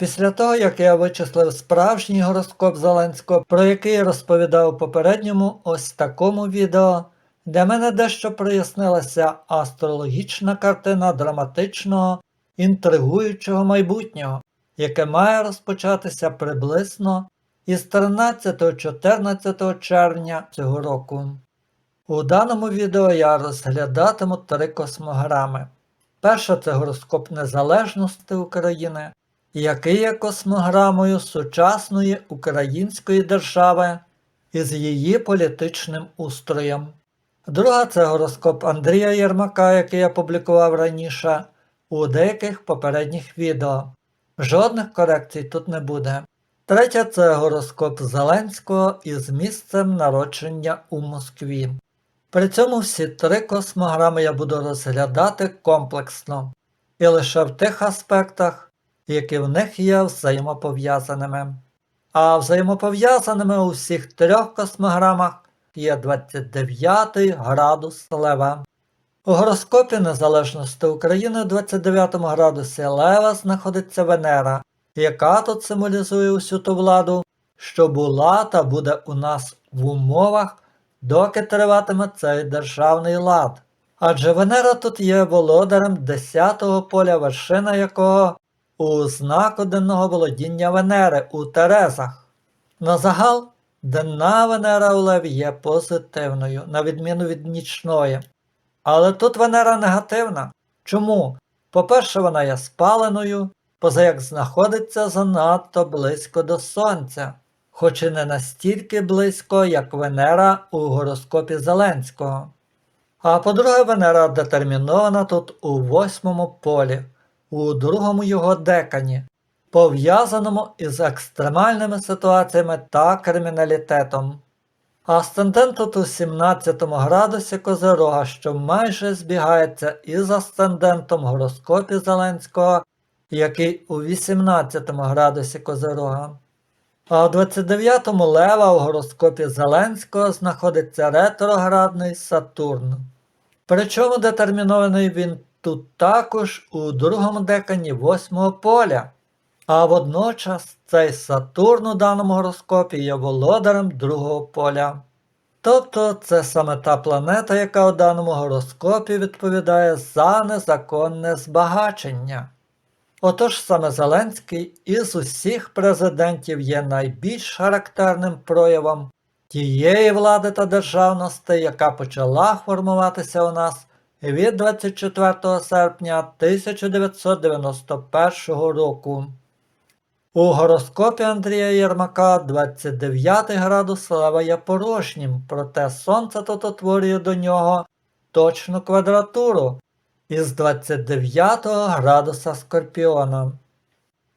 Після того, як я вичислив справжній гороскоп Зеленського, про який я розповідав у попередньому ось такому відео, для мене дещо прояснилася астрологічна картина драматичного, інтригуючого майбутнього, яке має розпочатися приблизно із 13-14 червня цього року. У даному відео я розглядатиму три космограми. Перша це гороскоп Незалежності України, який є космограмою сучасної української держави із її політичним устроєм. Друга це гороскоп Андрія Єрмака, який я публікував раніше у деяких попередніх відео. Жодних корекцій тут не буде. Третя це гороскоп Зеленського із місцем народження у Москві. При цьому всі три космограми я буду розглядати комплексно і лише в тих аспектах, які в них є взаємопов'язаними. А взаємопов'язаними у всіх трьох космограмах є 29 градус Лева. У гороскопі Незалежності України у 29 градусі Лева знаходиться Венера, яка тут символізує усю ту владу, що була та буде у нас в умовах, доки триватиме цей державний лад. Адже Венера тут є володарем 10-го поля, вершина якого у знаку денного володіння Венери у Терезах. На загал, денна Венера у Леві є позитивною, на відміну від нічної. Але тут Венера негативна. Чому? По-перше, вона є спаленою, поза як знаходиться занадто близько до Сонця, хоч і не настільки близько, як Венера у гороскопі Зеленського. А по-друге, Венера детермінована тут у восьмому полі, у другому його декані, пов'язаному із екстремальними ситуаціями та криміналітетом. Асцендент тут у 17 градусі Козирога, що майже збігається із асцендентом в гороскопі Зеленського, який у 18 градусі Козирога. А у 29-му лева у гороскопі Зеленського знаходиться ретроградний Сатурн. Причому детермінований він тут також у другому декані восьмого поля. А водночас цей Сатурн у даному гороскопі є володарем другого поля. Тобто це саме та планета, яка у даному гороскопі відповідає за незаконне збагачення. Отож саме Зеленський із усіх президентів є найбільш характерним проявом тієї влади та державності, яка почала формуватися у нас від 24 серпня 1991 року. У гороскопі Андрія Єрмака 29 градус Лева є порожнім, проте Сонце тут утворює до нього точну квадратуру із 29 градуса Скорпіона.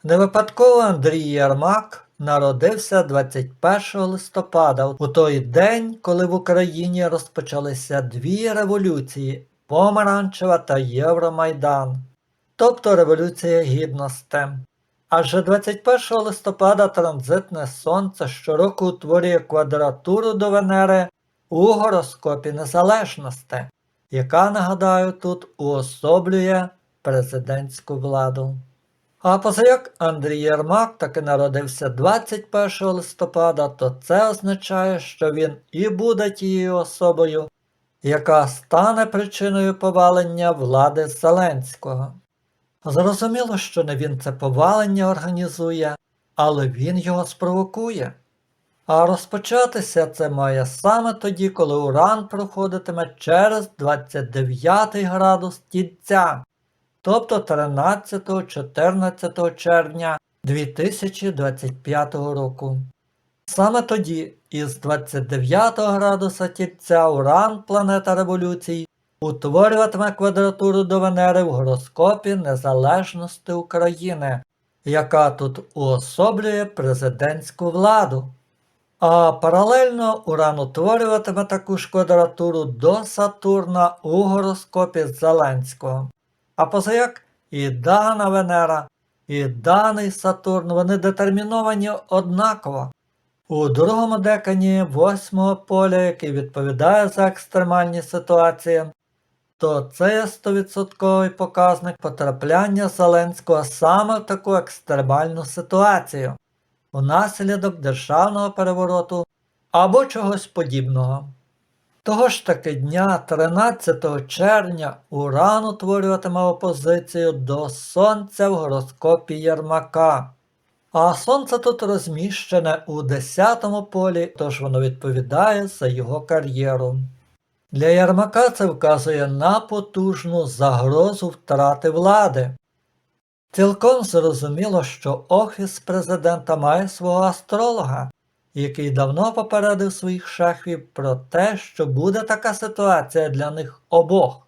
Не випадково Андрій Єрмак народився 21 листопада, у той день, коли в Україні розпочалися дві революції Помаранчева та Євромайдан, тобто Революція Гідності. Адже 21 листопада транзитне сонце щороку утворює квадратуру до Венери у гороскопі незалежності, яка, нагадаю, тут уособлює президентську владу. А позаяк Андрій Єрмак таки народився 21 листопада, то це означає, що він і буде тією особою, яка стане причиною повалення влади Зеленського. Зрозуміло, що не він це повалення організує, але він його спровокує. А розпочатися це має саме тоді, коли Уран проходитиме через 29 градус Тільця, тобто 13-14 червня 2025 року. Саме тоді із 29 градуса Тільця Уран, планета революцій, утворюватиме квадратуру до Венери в гороскопі Незалежності України, яка тут уособлює президентську владу. А паралельно Уран утворюватиме таку ж квадратуру до Сатурна у гороскопі Зеленського. А позаяк і дана Венера, і даний Сатурн вони детерміновані однаково. У другому декані восьмого поля, який відповідає за екстремальні ситуації, то це є 100% показник потрапляння Зеленського саме в таку екстремальну ситуацію внаслідок державного перевороту або чогось подібного. Того ж таки дня, 13 червня, Уран утворюватиме опозицію до Сонця в гороскопі Єрмака. А Сонце тут розміщене у 10-му полі, тож воно відповідає за його кар'єру. Для Єрмака це вказує на потужну загрозу втрати влади. Цілком зрозуміло, що Офіс президента має свого астролога, який давно попередив своїх шахів про те, що буде така ситуація для них обох,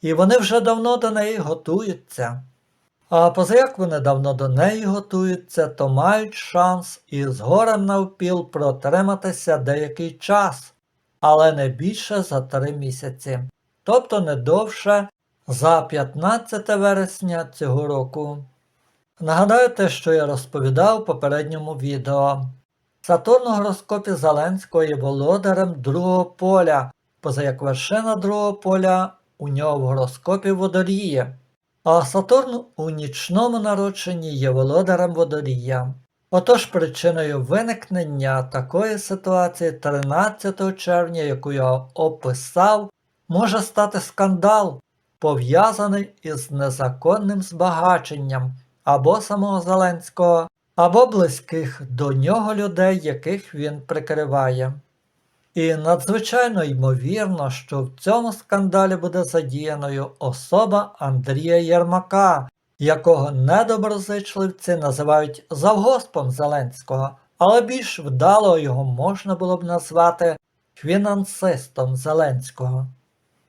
і вони вже давно до неї готуються. А позаяк вони давно до неї готуються, то мають шанс із горем навпіл протриматися деякий час, але не більше за три місяці, тобто не довше за 15 вересня цього року. Нагадаю те, що я розповідав у попередньому відео. Сатурн у гороскопі Зеленського є володарем другого поля, поза як вершина другого поля у нього в гороскопі водоріє. А Сатурн у нічному народженні є володарем водорія. Отож причиною виникнення такої ситуації 13 червня, яку я описав, може стати скандал, пов'язаний із незаконним збагаченням або самого Зеленського, або близьких до нього людей, яких він прикриває. І надзвичайно ймовірно, що в цьому скандалі буде задіяною особа Андрія Єрмака, якого недоброзичливці називають завгоспом Зеленського, але більш вдало його можна було б назвати фінансистом Зеленського.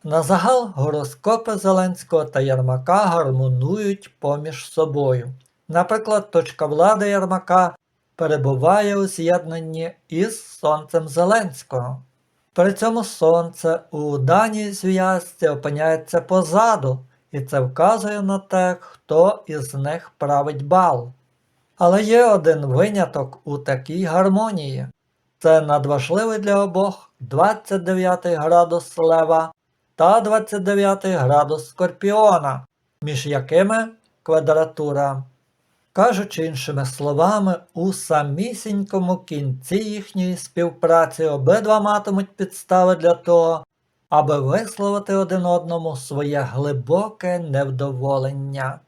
На загал гороскопи Зеленського та Єрмака гармонують поміж собою. Наприклад, точка влади Єрмака перебуває у з'єднанні із Сонцем Зеленського. При цьому Сонце у даній зв'язці опиняється позаду, і це вказує на те, хто із них править бал. Але є один виняток у такій гармонії. Це надважливий для обох 29 градус Лева та 29 градус Скорпіона, між якими квадратура. Кажучи іншими словами, у самісінькому кінці їхньої співпраці обидва матимуть підстави для того, аби висловити один одному своє глибоке невдоволення.